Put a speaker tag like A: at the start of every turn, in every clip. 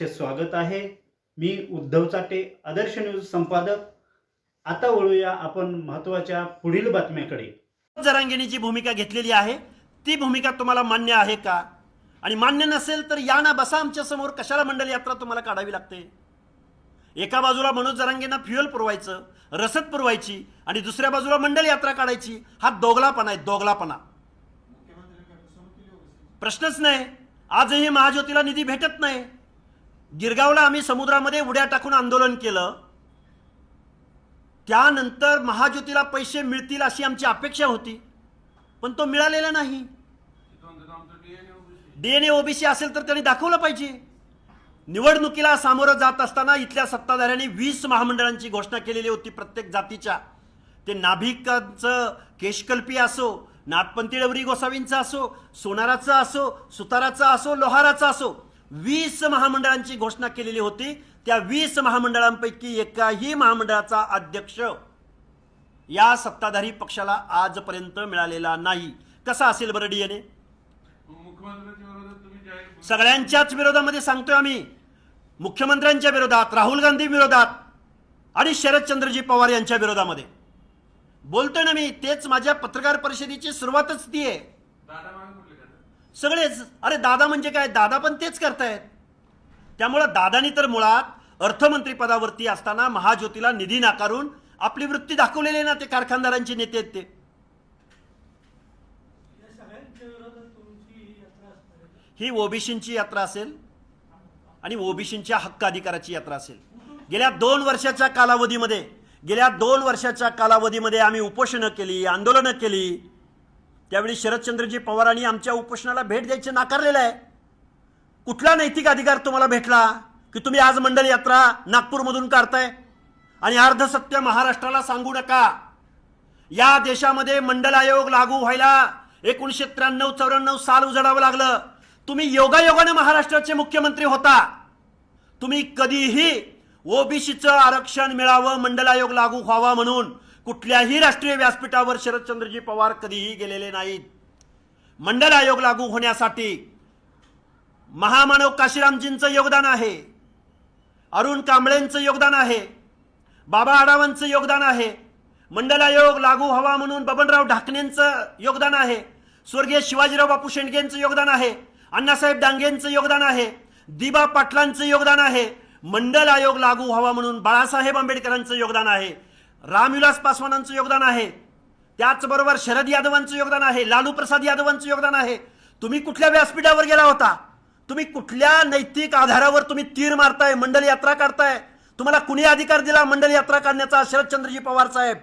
A: सहर्ष स्वागत आहे. मी उद्धव चाटे आदर्श न्यूज संपादक. आता वळूया आपण महत्त्वाच्या पुढील बातम्याकडे.
B: जरांगेने जी भूमिका घेतलेली आहे ती भूमिका तुम्हाला मान्य आहे का? आणि मान्य नसेल तर या ना बसा आमच्यासमोर. कशाला मंडल यात्रा तुम्हाला काढावी लागते? एका बाजूला मनोज जरांगेंना फ्युएल पुरवायचं रसद पुरवायची आणि दुसऱ्या बाजूला मंडल यात्रा काढायची हा दोगलापणा आहे दोगलापणा. प्रश्नच नाही. आजही महाज्योतीला निधी भेटत नाही. गिरगावला आम्ही समुद्रामध्ये उड्या टाकून आंदोलन केलं. त्यानंतर महाज्योतीला पैसे मिळतील अशी आमची अपेक्षा होती. पण तो मिळालेला नाही. डीएनए ओबीसी असेल तर त्यांनी दाखवलं पाहिजे. निवडणुकीला सामोरं जात असताना इथल्या सत्ताधाऱ्यांनी वीस महामंडळांची घोषणा केलेली होती प्रत्येक जातीच्या. ते नाभिकांचं केशकल्पी असो नाथपंथी डवरी गोसावींचं असो सोनाराचं असो सुताराचं असो लोहाराचं असो वीस महामंडळांची घोषणा केलेली होती. त्या वीस महामंडळांपैकी एकाही महामंडळाचा अध्यक्ष या सत्ताधारी पक्षाला आजपर्यंत मिळालेला नाही. कसा असेल बरं डीएनए सगळ्यांच्याच विरोधामध्ये सांगतोय आम्ही. मुख्यमंत्र्यांच्या विरोधात राहुल गांधी विरोधात आणि शरदचंद्रजी पवार यांच्या विरोधामध्ये. बोलतोय ना मी तेच माझ्या पत्रकार परिषदेची सुरुवातच ती आहे
C: दादा मागे कुठले करतात
B: सगळेच. अरे दादा म्हणजे काय? दादा पण तेच करतायत. त्यामुळं दादानी तर मुळात अर्थमंत्री पदावरती असताना महाज्योतीला निधी नाकारून आपली वृत्ती दाखवलेली आहे ना ते कारखानदारांचे नेते आहेत ते. ही ओबीसींची यात्रा असेल आणि ओबीसींच्या हक्क अधिकाराची यात्रा असेल. गेल्या दोन वर्षाच्या कालावधीमध्ये गेल्या दोन वर्षाच्या कालावधीमध्ये आम्ही उपोषणं केली आंदोलनं केली. त्यावेळी शरदचंद्रजी पवारांनी आमच्या उपोषणाला भेट द्यायचे नाकारलेलं आहे. कुठला नैतिक अधिकार तुम्हाला भेटला की तुम्ही आज मंडल यात्रा नागपूरमधून काढताय? आणि अर्धसत्य महाराष्ट्राला सांगू नका. या देशामध्ये मंडल आयोग लागू व्हायला एकोणीसशे त्र्याण्णव चौऱ्याण्णव साल उजडावं लागलं. तुम्ही योगायोगाने महाराष्ट्राचे मुख्यमंत्री होता. तुम्ही कधीही ओबीसीचं आरक्षण मिळावं मंडल आयोग लागू व्हावा म्हणून कुठल्याही राष्ट्रीय व्यासपीठावर शरदचंद्रजी पवार कधीही गेलेले नाहीत. मंडल आयोग लागू होण्यासाठी महामानव काशीरामजींचं योगदान आहे. अरुण कांबळेंचं योगदान आहे. बाबा आडावांचं योगदान आहे. मंडल आयोग लागू हवा म्हणून बबनराव ढाकणेंचं योगदान आहे. स्वर्गीय शिवाजीराव बापू शेंडगेंचं योगदान आहे. अण्णासाहेब डांगेंचं योगदान आहे. दिबा पाटलांचं योगदान आहे. मंडल आयोग लागू हवा म्हणून बाळासाहेब आंबेडकरांचं योगदान आहे. रामविलास पासवानांचं योगदान आहे. त्याचबरोबर शरद यादवांचं योगदान आहे लालू प्रसाद यादवांचं योगदान आहे. तुम्ही कुठल्या व्यासपीठावर गेला होता? तुम्ही कुठल्या नैतिक आधारावर तुम्ही तीर मारताय मंडल यात्रा काढताय तुम्हाला कुणी अधिकार दिला मंडल यात्रा काढण्याचा शरदचंद्रजी पवार साहेब?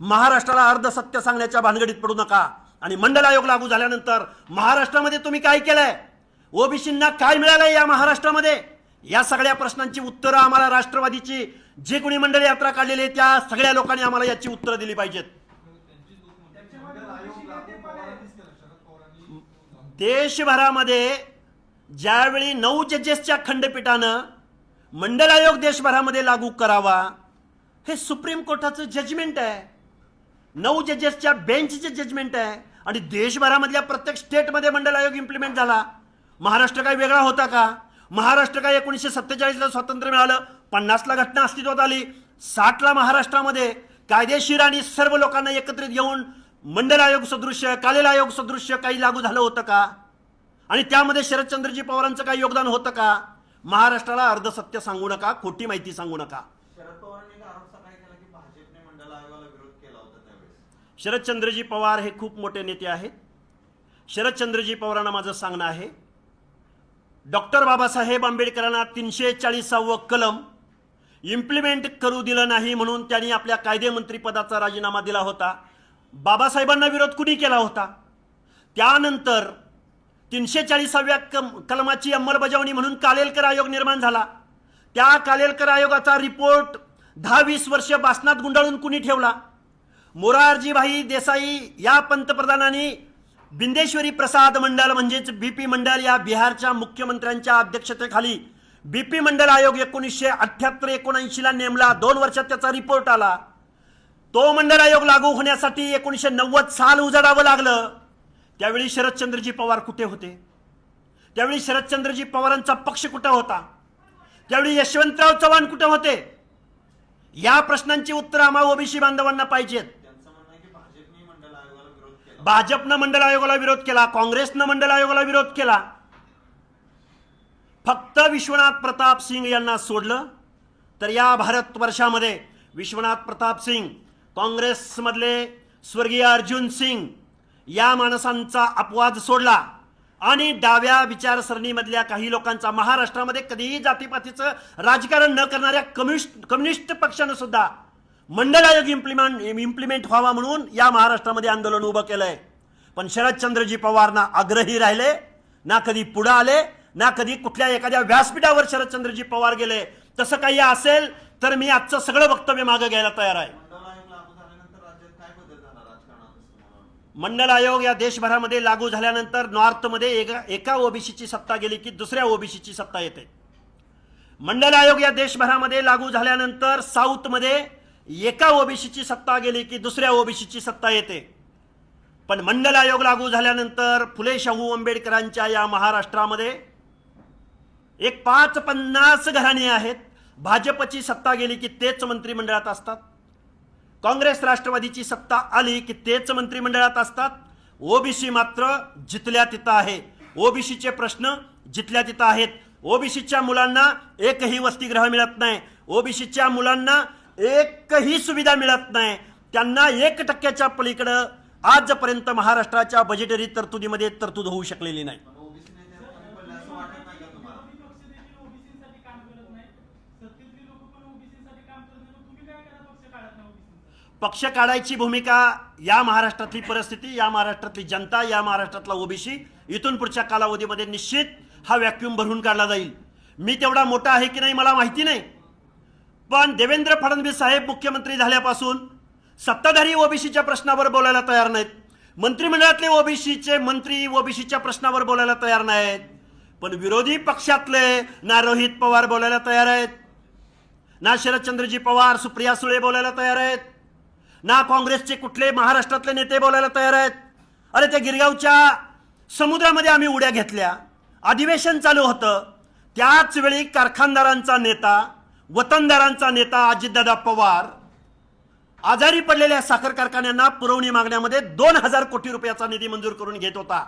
B: महाराष्ट्राला अर्ध सत्य सांगण्याच्या भानगडीत पडू नका. आणि मंडल आयोग लागू झाल्यानंतर महाराष्ट्रामध्ये तुम्ही काय केलंय? ओबीसींना काय मिळालंय या महाराष्ट्रामध्ये? या सगळ्या प्रश्नांची उत्तरं आम्हाला राष्ट्रवादीची जे कोणी मंडळी यात्रा काढलेली आहे त्या सगळ्या लोकांनी आम्हाला याची उत्तरं दिली पाहिजेत. देशभरामध्ये ज्यावेळी नऊ जजेसच्या खंडपीठानं मंडल आयोग देशभरामध्ये लागू करावा हे सुप्रीम कोर्टाचं जजमेंट आहे. नऊ जजेसच्या बेंचचे जजमेंट आहे. आणि देशभरामधल्या प्रत्येक स्टेटमध्ये मंडल आयोग इम्प्लिमेंट झाला. महाराष्ट्र काही वेगळा होता का? महाराष्ट्र काय एकोणीसशे सत्तेचाळीसला स्वातंत्र्य मिळालं? पन्नासला घटना अस्तित्वात आली. साठला महाराष्ट्रामध्ये कायदेशीर आणि सर्व लोकांना एकत्रित घेऊन मंडल आयोग सदृश्य कालेल आयोग सदृश्य काही लागू झालं होतं का? आणि त्यामध्ये शरदचंद्रजी पवारांचं काही योगदान होतं का? महाराष्ट्राला अर्धसत्य सांगू नका खोटी माहिती सांगू नका. शरदचंद्रजी पवार हे खूप मोठे नेते आहेत. शरदचंद्रजी पवारांना माझं सांगणं आहे डॉक्टर बाबासाहेब आंबेडकरांना तीनशे चाळीसावं कलम इम्प्लिमेंट करू दिलं नाही म्हणून त्यांनी आपल्या कायदेमंत्रीपदाचा राजीनामा दिला होता. बाबासाहेबांना विरोध कुणी केला होता? त्यानंतर तीनशे चाळीसाव्या कम कलमाची अंमलबजावणी म्हणून कालेलकर आयोग निर्माण झाला. त्या कालेलकर आयोगाचा रिपोर्ट दहा वीस वर्ष बासनात गुंडाळून कुणी ठेवला? मोरारजीभाई देसाई या पंतप्रधानांनी बिंदेश्वरी प्रसाद मंडळ म्हणजेच बी पी मंडळ या बिहारच्या मुख्यमंत्र्यांच्या अध्यक्षतेखाली बी पी मंडळ आयोग एकोणीसशे अठ्ठ्याहत्तर एकोणऐंशीला नेमला. दोन वर्षात त्याचा रिपोर्ट आला. तो मंडळ आयोग लागू होण्यासाठी एकोणीसशे नव्वद साल उजाडावं लागलं. त्यावेळी शरदचंद्रजी पवार कुठे होते? त्यावेळी शरदचंद्रजी पवारांचा पक्ष कुठं होता? त्यावेळी यशवंतराव चव्हाण कुठं होते? या प्रश्नांची उत्तर आम्हा ओबीसी बांधवांना पाहिजेत
D: त्यांचं म्हणणं आहे की भाजपने मंडल आयोगाला विरोध केला
B: भाजपनं मंडल आयोगाला विरोध केला काँग्रेसनं मंडल आयोगाला विरोध केला. फक्त विश्वनाथ प्रताप सिंग यांना सोडलं तर या भारतवर्षामध्ये विश्वनाथ प्रताप सिंग काँग्रेसमधले स्वर्गीय अर्जुन सिंग या माणसांचा अपवाद सोडला. आणि डाव्या विचारसरणीमधल्या काही लोकांचा महाराष्ट्रामध्ये कधीही जातीपातीचं राजकारण न करणाऱ्या कम्युनिस्ट कम्युनिस्ट पक्षानं सुद्धा मंडल आयोग इम्प्लिमेंट इम्प्लिमेंट व्हावा म्हणून या महाराष्ट्रामध्ये आंदोलन उभं केलंय. पण शरदचंद्रजी पवार ना आग्रही राहिले ना कधी पुढे आले ना कधी कुठल्या एखाद्या व्यासपीठावर शरदचंद्रजी पवार गेले. तसं काही असेल तर मी आजचं सगळं वक्तव्य मागं घ्यायला तयार आहे.
D: मंडल आयोग
B: मंडल आयोग या देशभरामध्ये लागू झाल्यानंतर नॉर्थमध्ये एका एका ओबीसीची सत्ता गेली की दुसऱ्या ओबीसीची सत्ता येते. मंडल आयोग या देशभरामध्ये लागू झाल्यानंतर साऊथमध्ये एका ओबीसीची सत्ता गेली की दुसऱ्या ओबीसीची सत्ता येते. पण मंडल आयोग लागू झाल्यानंतर फुले शाहू आंबेडकरांच्या या महाराष्ट्रामध्ये एक पाच पन्नास घराणे आहेत. भाजपची सत्ता गेली की तेच मंत्रिमंडळात असतात. काँग्रेस राष्ट्रवादीची सत्ता आली की तेच मंत्रिमंडळात असतात. ओबीसी मात्र जिथल्या तिथं आहे. ओबीसीचे प्रश्न जिथल्या तिथं आहेत. ओबीसीच्या मुलांना एकही वसतिगृह मिळत नाही. ओबीसीच्या मुलांना एकही सुविधा मिळत नाही. त्यांना एक टक्क्याच्या पलीकडं आजपर्यंत महाराष्ट्राच्या बजेटरी तरतुदीमध्ये तरतूद होऊ शकलेली नाही.
E: पक्ष पक्ष
B: काढायची भूमिका या महाराष्ट्रातली परिस्थिती या महाराष्ट्रातली जनता या महाराष्ट्रातला ओबीसी इथून पुढच्या कालावधीमध्ये निश्चित हा व्हॅक्यूम भरून काढला जाईल. मी तेवढा मोठा आहे की नाही मला माहिती नाही. पण देवेंद्र फडणवीस साहेब मुख्यमंत्री झाल्यापासून सत्ताधारी ओबीसीच्या प्रश्नावर बोलायला तयार नाहीत. मंत्रिमंडळातले ओबीसीचे मंत्री ओबीसीच्या प्रश्नावर बोलायला तयार नाहीत. पण विरोधी पक्षातले ना रोहित पवार बोलायला तयार आहेत ना शरदचंद्रजी पवार सुप्रिया सुळे बोलायला तयार आहेत ना काँग्रेसचे कुठले महाराष्ट्रातले नेते बोलायला तयार आहेत. अरे त्या गिरगावच्या समुद्रामध्ये आम्ही उड्या घेतल्या. अधिवेशन चालू होतं. त्याच वेळी कारखानदारांचा नेता वतनदारांचा नेता अजितदादा पवार आजारी पडलेल्या साखर कारखान्यांना पुरवणी मागण्यामध्ये दोन हजार कोटी रुपयाचा निधी मंजूर करून घेत होता.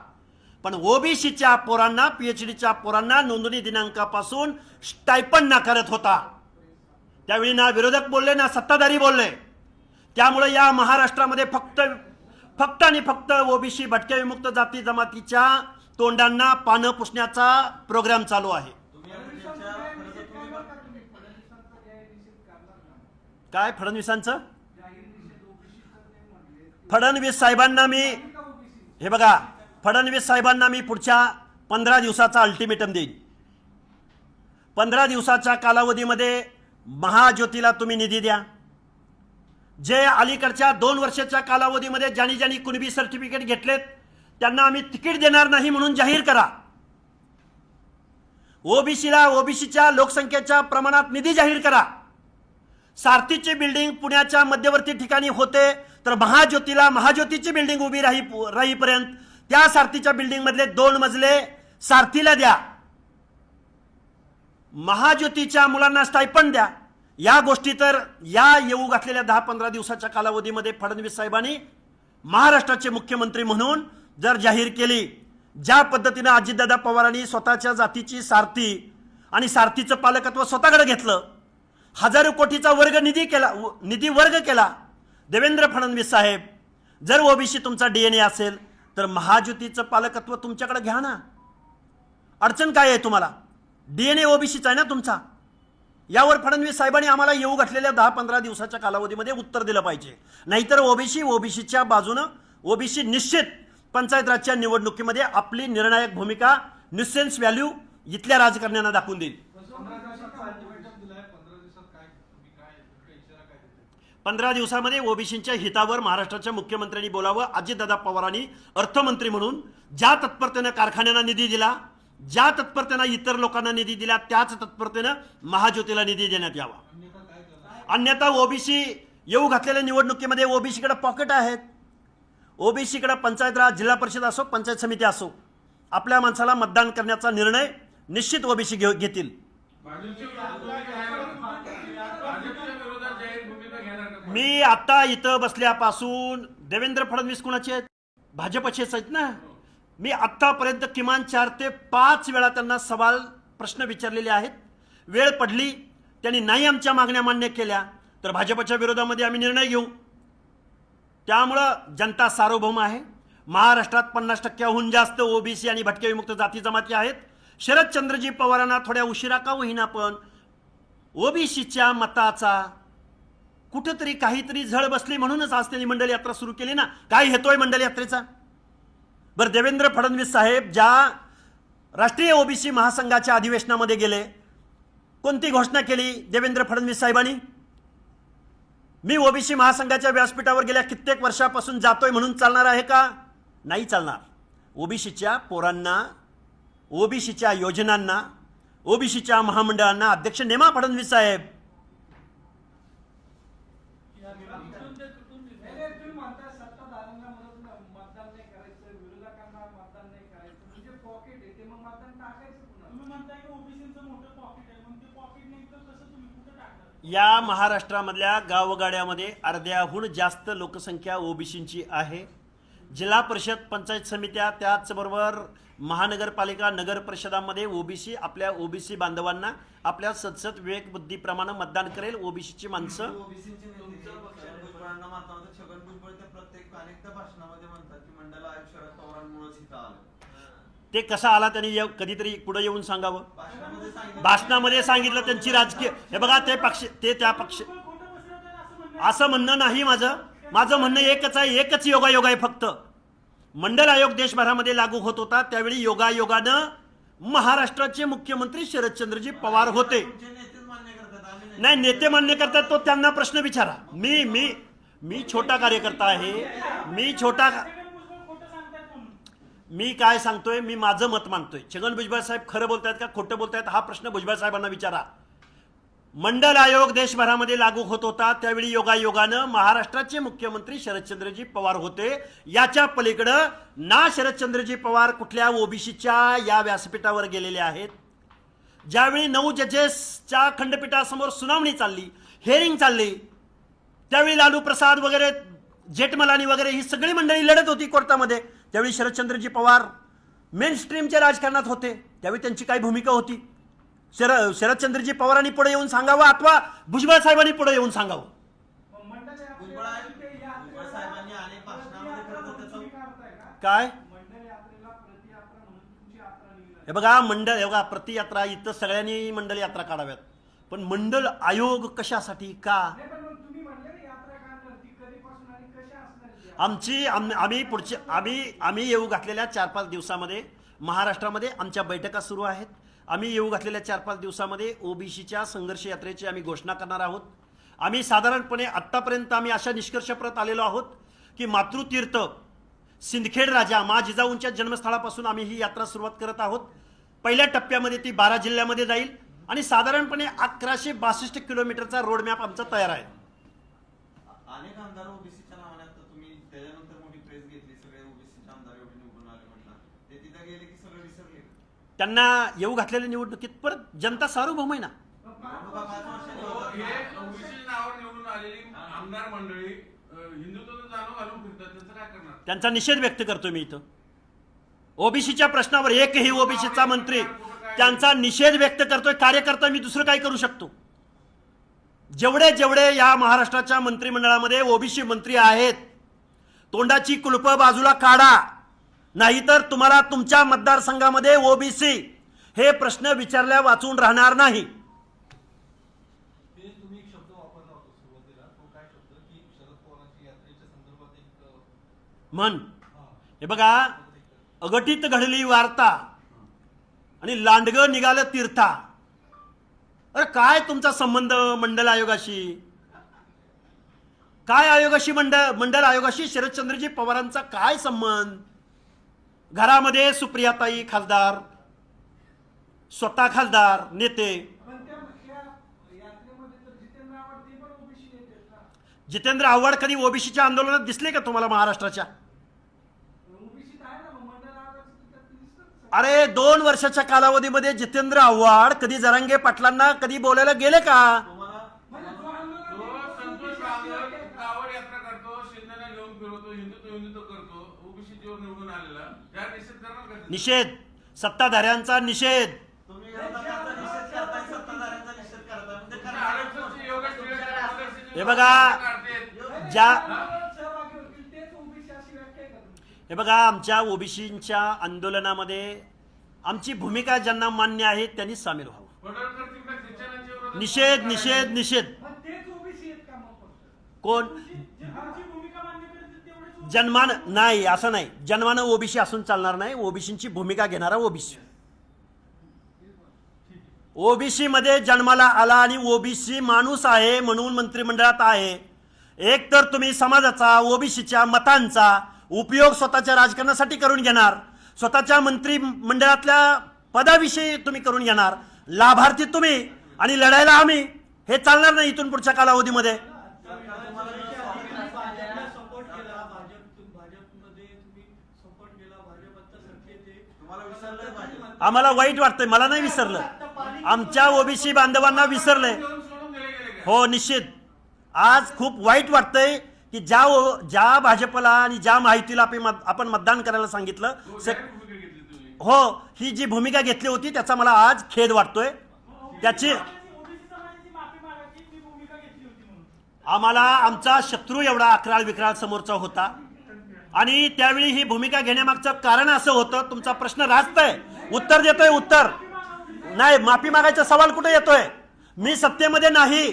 B: पण ओबीसीच्या पोरांना पीएचडीच्या पोरांना नोंदणी दिनांकापासून स्टायपन नाकारत होता. त्यावेळी ना विरोधक बोलले ना सत्ताधारी बोलले. त्यामुळे या महाराष्ट्रामध्ये फक्त फक्त आणि फक्त ओबीसी भटक्या विमुक्त जाती जमातीच्या तोंडांना पानं पुसण्याचा प्रोग्राम चालू आहे
D: तुम्ही आता त्यांच्या खरं तर तुम्ही
B: काय फडणवीसांचं? फडणवीस साहेबांना मी हे बघा फडणवीस साहेबांना मी पुढच्या पंधरा दिवसाचा अल्टिमेटम देईन. पंधरा दिवसाच्या कालावधीमध्ये महाज्योतीला तुम्ही निधी द्या. जे अलीकडच्या दोन वर्षाच्या कालावधीमध्ये ज्यांनी ज्यांनी कुणबी सर्टिफिकेट घेतलेत त्यांना आम्ही तिकीट देणार नाही म्हणून जाहीर करा. ओबीसीला ओबीसीच्या लोकसंख्येच्या प्रमाणात निधी जाहीर करा. सारथीची बिल्डिंग पुण्याच्या मध्यवर्ती ठिकाणी होते तर महाज्योतीला महाज्योतीची बिल्डिंग उभी राही राहीपर्यंत त्या सारथीच्या बिल्डिंगमधले दोन मजले सारथीला द्या. महाज्योतीच्या मुलांना स्टायपण द्या. या गोष्टी तर या येऊ घातलेल्या दहा पंधरा दिवसाच्या कालावधीमध्ये फडणवीस साहेबांनी महाराष्ट्राचे मुख्यमंत्री म्हणून जर जाहीर केली ज्या पद्धतीनं अजितदादा पवारांनी स्वतःच्या जातीची सारथी आणि सारथीचं पालकत्व स्वतःकडे घेतलं हजारो कोटीचा वर्ग निधी केला व- निधी वर्ग केला. देवेंद्र फडणवीस साहेब जर ओबीसी तुमचा डी एन ए असेल तर महाज्योतीचं पालकत्व तुमच्याकडे घ्या ना. अडचण काय आहे तुम्हाला? डी एन ए ओबीसीचा आहे ना तुमचा. यावर फडणवीस साहेबांनी आम्हाला येऊ घातलेल्या दहा पंधरा दिवसाच्या कालावधीमध्ये उत्तर दिलं पाहिजे. नाहीतर ओबीसी ओबीसीच्या बाजूनं ओबीसी निश्चित पंचायत राजच्या निवडणुकीमध्ये आपली निर्णायक भूमिका निसेन्स व्हॅल्यू इथल्या राजकारण्यांना दाखवून देईल. पंधरा दिवसामध्ये ओबीसींच्या हितावर महाराष्ट्राच्या मुख्यमंत्र्यांनी बोलावं अजितदादा पवारांनी अर्थमंत्री म्हणून. ज्या तत्परतेनं कारखान्यांना निधी दिला ज्या तत्परतेनं इतर लोकांना निधी दिला त्याच तत्परतेनं महाज्योतीला निधी देण्यात यावा. अन्यथा ओबीसी येऊ घातलेल्या निवडणुकीमध्ये ओबीसीकडे पॉकेट आहेत. ओबीसीकडे पंचायत राज जिल्हा परिषद असो पंचायत समिती असो आपल्या माणसाला मतदान करण्याचा निर्णय निश्चित ओबीसी घेऊ घेतील
C: भाजपच्या विरोधात तुम्ही जाहीर- भाजपच्या विरोधात जाहीर भूमिका घेणार का
B: मी आता इथं बसल्यापासून देवेंद्र फडणवीस कुणाचे आहेत? भाजपचेच आहेत ना? मी आत्तापर्यंत किमान चार ते पाच वेळा त्यांना सवाल प्रश्न विचारलेले आहेत. वेळ पडली त्यांनी नाही आमच्या मागण्या मान्य केल्या तर भाजपच्या विरोधामध्ये आम्ही निर्णय घेऊ. त्यामुळं जनता सार्वभौम आहे. महाराष्ट्रात पन्नास टक्क्याहून जास्त ओबीसी आणि भटके विमुक्त जाती जमाती आहेत. शरदचंद्रजी पवारांना थोड्या उशिरा का होईना पण ओबीसीच्या मताचा कुठंतरी काहीतरी झळ बसली म्हणूनच आज त्यांनी मंडल यात्रा सुरू केली ना. काय हेतोय मंडल यात्रेचा बरं देवेंद्र फडणवीस साहेब ज्या राष्ट्रीय ओबीसी महासंघाच्या अधिवेशनामध्ये गेले कोणती घोषणा केली देवेंद्र फडणवीस साहेबांनी? मी ओबीसी महासंघाच्या व्यासपीठावर गेल्या कित्येक वर्षापासून जातोय म्हणून चालणार आहे का? नाही चालणार. ओबीसीच्या पोरांना ओबीसीच्या योजनांना ओबीसीच्या महामंडळांना अध्यक्ष नेमा फडणवीस साहेब
E: नाही, नाही, तुम्ही म्हणताय सत्ताधाऱ्यांना मदत मतदान नाही करायचं विरोधकांना मतदान नाही करायचं म्हणजे पॉकेट आहे ते मग मतदान टाकायचं कुणाला तुम्ही म्हणताय की ओबीसीचं मोठं पॉकेट आहे. मग ते पॉकेट नाही तर कसं तुम्ही कुठं टाकणार?
B: या महाराष्ट्रामधल्या गावगाड्यामध्ये अर्ध्याहून जास्त लोकसंख्या ओबीसींची आहे. जिल्हा परिषद पंचायत समित्या त्याचबरोबर महानगरपालिका नगर परिषदामध्ये ओबीसी आपल्या ओबीसी बांधवांना आपल्या सदसद विवेक बुद्धीप्रमाणे मतदान करेल ओबीसीची माणसं.
D: ओबीसीचे नेते छगन भुजबळांना मानता होते छगन भुजबळ त्या प्रत्येक अनेकदा भाषणामध्ये म्हणतात की मंडल आयोग शरद पवारांमुळेच इथं आलं.
B: ते कसा आला त्यांनी कधीतरी पुढे येऊन सांगावं?
D: भाषणामध्ये सांगितलं
B: त्यांची राजकीय हे बघा ते पक्ष ते त्या पक्ष
E: असं म्हणणं
B: नाही माझं. माझं म्हणणं एकच आहे एकच योगायोग आहे फक्त. मंडल आयोग देशभरामध्ये लागू होत होता. त्यावेळी योगायोगानं महाराष्ट्राचे मुख्यमंत्री शरदचंद्रजी पवार होते.
D: नाही
B: नेते मान्य करतात तो त्यांना प्रश्न विचारा. मी मी मी छोटा कार्यकर्ता आहे. मी छोटा
E: छगन भुजबळ खोटं सांगतायत म्हणून
B: मी काय सांगतोय? मी माझं मत मानतोय छगन भुजबळ साहेब खरं बोलतायत का? खोटं बोलतायत? हा प्रश्न भुजबळ साहेबांना विचारा. मंडल आयोग देशभरामध्ये लागू होत होता. त्यावेळी योगायोगानं महाराष्ट्राचे मुख्यमंत्री शरदचंद्रजी पवार होते. याच्या पलीकडं ना शरदचंद्रजी पवार कुठल्या ओबीसीच्या या व्यासपीठावर गेलेले आहेत? ज्यावेळी नऊ जजेसच्या खंडपीठासमोर सुनावणी चालली हेअरिंग चालली त्यावेळी लालू प्रसाद वगैरे जेठमलानी वगैरे ही सगळी मंडळी लढत होती कोर्टामध्ये. त्यावेळी शरदचंद्रजी पवार मेन स्ट्रीमच्या राजकारणात होते त्यावेळी त्यांची काय भूमिका होती. शरद शरदचंद्रजी पवारांनी पुढे येऊन सांगावं अथवा भुजबळ साहेबांनी पुढे येऊन सांगावं? काय? हे बघा मंडळ हे बघा प्रतियात्रा इथं सगळ्यांनी मंडळ यात्रा काढाव्यात. पण मंडळ आयोग कशासाठी? का
E: नाही पण मग तुम्ही म्हणले ना यात्रा काढणार ती कधीपासून आणि कशा असणार ती?
B: आमची आम- आम्ही पुढचे आम्ही आम्ही येऊ घातलेल्या चार पाच दिवसामध्ये महाराष्ट्रामध्ये आमच्या बैठका सुरू आहेत. आम्ही येऊ घातलेल्या चार पाच दिवसामध्ये ओबीसीच्या संघर्ष यात्रेची आम्ही घोषणा करणार आहोत. आम्ही साधारणपणे आत्तापर्यंत आम्ही अशा निष्कर्षप्रत आलेलो आहोत की मातृतीर्थ सिंदखेड राजा मा जिजाऊंच्या जन्मस्थळापासून आम्ही ही यात्रा सुरुवात करत आहोत. पहिल्या टप्प्यामध्ये ती बारा जिल्ह्यामध्ये जाईल आणि साधारणपणे अकराशे बासष्ट किलोमीटरचा रोडमॅप आमचा तयार आहे
D: अनेक आमदार ओबीसीच्या नावाने आता तुम्ही त्याच्यानंतर मोठी प्रेस घेतली सगळे ओबीसीचे आमदार एवढे निवडून आले म्हटलं ते तिथं गेले की सगळं विसरले
B: त्यांना येऊ घातलेल्या निवडणुकीत परत जनता सार्वभौम आहे ना.
C: त्यांचा
B: निषेध व्यक्त करतो मी इथं. ओबीसीच्या प्रश्नावर एकही ओबीसीचा मंत्री त्यांचा निषेध व्यक्त करतोय कार्यकर्ता मी दुसरं काय करू शकतो? जेवढे जेवढे या महाराष्ट्राच्या मंत्रिमंडळामध्ये ओबीसी मंत्री आहेत तोंडाची कुलप बाजूला काढा. नाहीतर तुम्हाला तुमच्या मतदारसंघामध्ये ओबीसी हे प्रश्न विचारल्या वाचून राहणार नाही. म्हण
F: हा,
B: बघा अघटित घडली वार्ता आणि लांडगं निघालं तीर्था. अरे काय तुमचा संबंध मंडल आयोगाशी? काय आयोगाशी मंडळ मंडल आयोगाशी शरदचंद्रजी पवारांचा काय संबंध? घरामध्ये सुप्रियाताई खासदार स्वतः खासदार नेते.
E: जितेंद्र आव्हाड
B: कधी ओबीसीच्या आंदोलनात दिसले का तुम्हाला महाराष्ट्राच्या? अरे दोन वर्षाच्या कालावधीमध्ये जितेंद्र आव्हाड कधी जरांगे पाटलांना कधी बोलायला गेले का
D: तुम्हाला
E: म्हणजे जो आंदोलन
C: तो संतोष बांगर गावावर यात्रा करतो शिंदेना घेऊन फिरवतो हिंदुत्व हिंदुत्व करतो ओबीसीवर निवडून आलेला त्या निषेध करणार का ते?
B: निषेध सत्ताधाऱ्यांचा निषेध
D: तुम्ही विरोधकांचा निषेध करताय सत्ताधाऱ्यांचा निषेध करताय म्हणजे
C: तुमच्या
D: करणार
C: आरक्षणाची योगेश टिळक मार्गदर्शनाची
B: हे बघा.
C: काढतेत.
B: ज्या
E: आंदोलनात सहभागी होतील तेच ओबीसी अशी व्याख्या आहे का तुमची?
B: हे बघा आमच्या ओबीसीच्या आंदोलनामध्ये आमची भूमिका ज्यांना मान्य आहे त्यांनी सामील व्हावं. निषेध निषेध निषेध. कोण? जन्मान नाही असं नाही. जन्मानं ओबीसी असून चालणार नाही. ओबीसीची भूमिका घेणारा ओबीसी. ओबीसी मध्ये जन्माला आला आणि ओबीसी माणूस आहे म्हणून मंत्रिमंडळात आहे. एक तर तुम्ही समाजाचा ओबीसीच्या मतांचा उपयोग स्वतःच्या राजकारणासाठी करून घेणार. स्वतःच्या मंत्रिमंडळातल्या पदाविषयी तुम्ही करून घेणार. लाभार्थी तुम्ही आणि लढायला आम्ही हे चालणार नाही इथून पुढच्या कालावधीमध्ये
G: सपोर्ट केला भाजप भाजपमध्ये तुम्ही सपोर्ट केला भाजपचा सत्तेत आहे.
D: तुम्हाला विसरलंय पाहिजे
B: आम्हाला वाईट वाटतंय मला नाही विसरलं. आमच्या ओबीसी बांधवांना विसरलंय. हो निश्चित. आज खूप वाईट वाटतंय की ज्या ज्या भाजपला आणि ज्या माहितीला आपण मत- आपण मतदान करायला सांगितलं से- हो ही जी भूमिका घेतली होती त्याचा मला आज खेद वाटतोय. त्याची आम्हाला आमचा शत्रू एवढा अकराळ विक्राळ समोरचा होता. आणि त्यावेळी ही भूमिका घेण्यामागचं कारण असं होतं तुमचा प्रश्न राजतय. उत्तर देतोय उत्तर. नाही माफी मागायचा सवाल कुठे येतोय? मी सत्तेमध्ये नाही.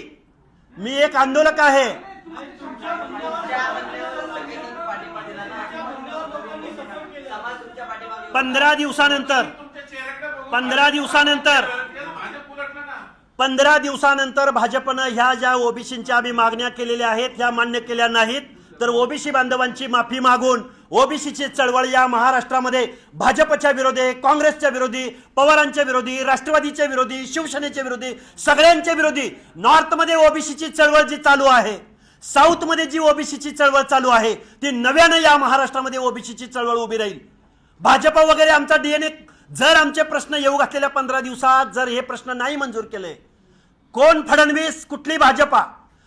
B: मी एक आंदोलक आहे. पंधरा दिवसानंतर पंधरा दिवसानंतर पंधरा दिवसानंतर भाजपनं ह्या ज्या ओबीसींच्या आम्ही मागण्या केलेल्या आहेत ह्या मान्य केल्या नाहीत. तर ओबीसी बांधवांची माफी मागून ओबीसीची चळवळ या महाराष्ट्रामध्ये भाजपच्या विरोधी काँग्रेसच्या विरोधी पवारांच्या विरोधी राष्ट्रवादीच्या विरोधी शिवसेनेच्या विरोधी सगळ्यांच्या विरोधी नॉर्थमध्ये ओबीसीची चळवळ जी चालू आहे साऊथमध्ये जी ओबीसीची चळवळ चालू आहे ती नव्यानं या महाराष्ट्रामध्ये ओबीसीची चळवळ उभी राहील. भाजप वगैरे आमचा डीएनए जर आमचे प्रश्न येऊ घातलेल्या पंधरा दिवसात जर हे प्रश्न नाही मंजूर केले कोण फडणवीस कुठली भाजपा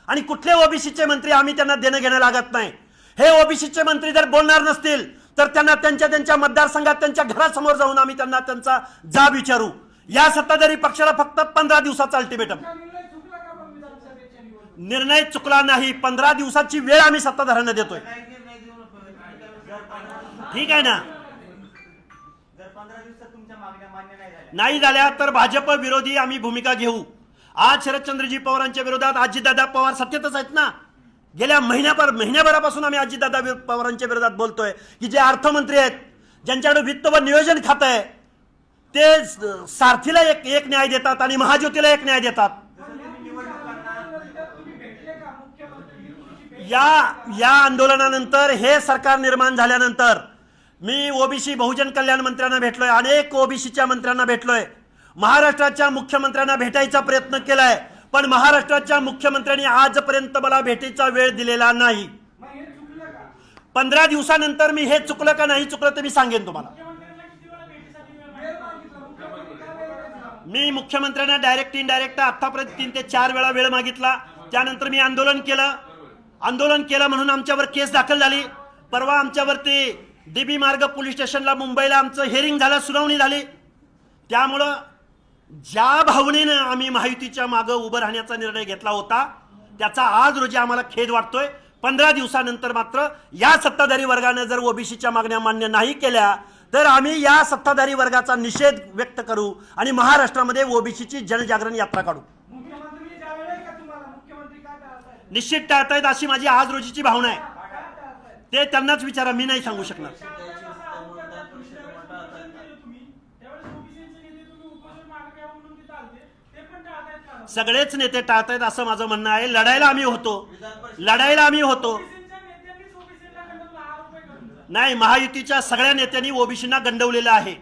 B: आणि कुठले ओबीसीचे मंत्री आम्ही त्यांना देणं घेणं लागत नाही. हे ओबीसीचे मंत्री जर बोलणार नसतील तर त्यांना त्यांच्या त्यांच्या मतदारसंघात त्यांच्या घरासमोर जाऊन आम्ही त्यांना त्यांचा जाब विचारू. या सत्ताधारी पक्षाला फक्त पंधरा दिवसाचा अल्टिमेटम
E: निर्णय चुकला
B: नाही पंधरा दिवसाची वेळ आम्ही सत्ताधाऱ्यांना देतोय. ठीक आहे ना?
D: नाही झाल्या
B: तर भाजप विरोधी आम्ही भूमिका घेऊ. आज शरदचंद्रजी पवारांच्या विरोधात आजीदादा पवार सत्तेतच आहेत ना. गेल्या महिन्याभर महिन्याभरापासून आम्ही आजीदादा वि- पवारांच्या विरोधात बोलतोय. की जे अर्थमंत्री आहेत ज्यांच्याकडे वित्त व नियोजन खातं आहे ते सारथीला एक एक न्याय देतात आणि महाज्योतीला एक न्याय देतात. या या आंदोलनानंतर हे सरकार निर्माण झाल्यानंतर मी ओबीसी बहुजन कल्याण मंत्र्यांना भेटलोय अनेक ओबीसीच्या मंत्र्यांना भेटलोय. महाराष्ट्राच्या मुख्यमंत्र्यांना भेटायचा प्रयत्न केलाय पण महाराष्ट्राच्या मुख्यमंत्र्यांनी आजपर्यंत मला भेटीचा वेळ दिलेला नाही. पंधरा दिवसानंतर मी हे चुकलं का नाही चुकलं तर मी सांगेन तुम्हाला. मी मुख्यमंत्र्यांना डायरेक्ट इनडायरेक्ट आतापर्यंत तीन ते चार वेळा वेळ मागितला. त्यानंतर मी आंदोलन केलं. आंदोलन केलं म्हणून आमच्यावर केस दाखल झाली. परवा आमच्यावरती डीबी मार्ग पोलीस स्टेशनला मुंबईला आमचं हेअरिंग झालं सुनावणी झाली. त्यामुळं ज्या भावनेनं आम्ही महायुतीच्या मागं उभं राहण्याचा निर्णय घेतला होता त्याचा आज रोजी आम्हाला खेद वाटतोय. पंधरा दिवसानंतर मात्र या सत्ताधारी वर्गाने जर ओबीसीच्या मागण्या मान्य नाही केल्या तर आम्ही या सत्ताधारी वर्गाचा निषेध व्यक्त करू आणि महाराष्ट्रामध्ये ओबीसीची जनजागरण यात्रा काढू. निश्चित टाळतायत अशी माझी आज रोजीची भावना आहे. ते त्यांनाच विचारा मी नाही सांगू शकणार
E: त्यावेळेस असं अवघड उपोषण केलं तुम्ही त्यावेळेस ओबीसीचे नेते तुम्ही उपोषण मागे घ्या म्हणून तिथं आलते ते पण टाळतायत का
B: सगळेच नेते टाळतायत असं माझं म्हणणं आहे. लढायला आम्ही होतो. लढायला आम्ही होतो. नाही महायुतीच्या सगळ्या नेत्यांनी ओबीसीना गंडवलेलं आहे.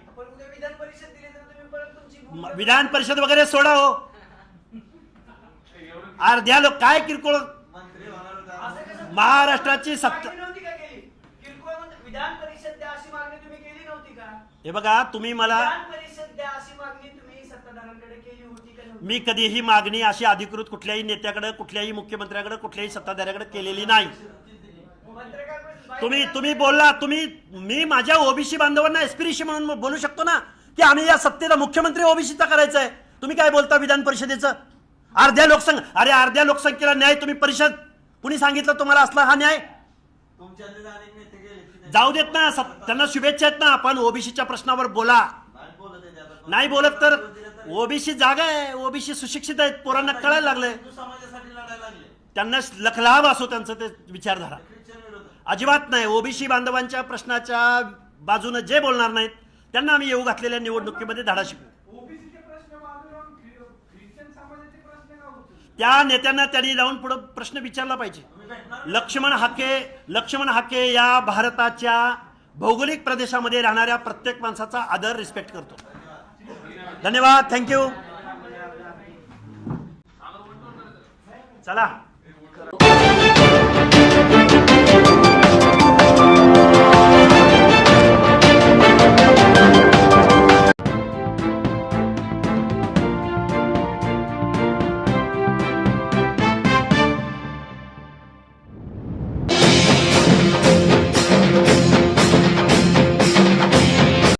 G: विधान परिषद
B: वगैरे सोडा हो. अर्ध्या लोक काय किरकोळ महाराष्ट्राची सत्ता हे बघा तुम्ही मला
G: मागणी
B: मी कधीही मागणी अशी अधिकृत कुठल्याही नेत्याकडे कुठल्याही मुख्यमंत्र्याकडे कुठल्याही सत्ताधाऱ्याकडे केलेली नाही. तुम्ही तुम्ही बोलला तुम्ही मी माझ्या ओबीसी बांधवांना एस्पिरेशी म्हणून बोलू शकतो ना की आम्ही या सत्तेला मुख्यमंत्री ओबीसीचा करायचा आहे. तुम्ही काय बोलता विधान परिषदेचं? अर्ध्या लोकसंख्या अरे अर्ध्या लोकसंख्येला न्याय तुम्ही परिषद. कुणी सांगितलं तुम्हाला असला हा न्याय? जाऊ देत ना त्यांना शुभेच्छा आहेत ना आपण ओबीसीच्या प्रश्नावर बोला. नाही बोलत तर? ओबीसी जागा आहे ओबीसी सुशिक्षित आहेत पोरांना कळायला लागलंय.
D: हिंदू समाजासाठी लढायला लागले.
B: त्यांना लखलाभ असो त्यांचं ते विचारधारा.
D: ख्रिश्चन विरोधात
B: अजिबात नाही ओबीसी बांधवांच्या प्रश्नाच्या बाजूने जे बोलणार नाहीत त्यांना आम्ही येऊ घातलेल्या निवडणुकीमध्ये धडा शिकू.
E: ओबीसीचे प्रश्न बाजूला लावून ख्रि- ख्रिश्चन समाजाचे प्रश्न का होते?
B: त्या नेत्यांना त्यांनी जाऊन पुढे प्रश्न विचारला पाहिजे. लक्ष्मण हाके लक्ष्मण हाके या भारताच्या भौगोलिक प्रदेशामध्ये राहणाऱ्या प्रत्येक माणसाचा आदर रिस्पेक्ट करतो. धन्यवाद थँक्यू चला.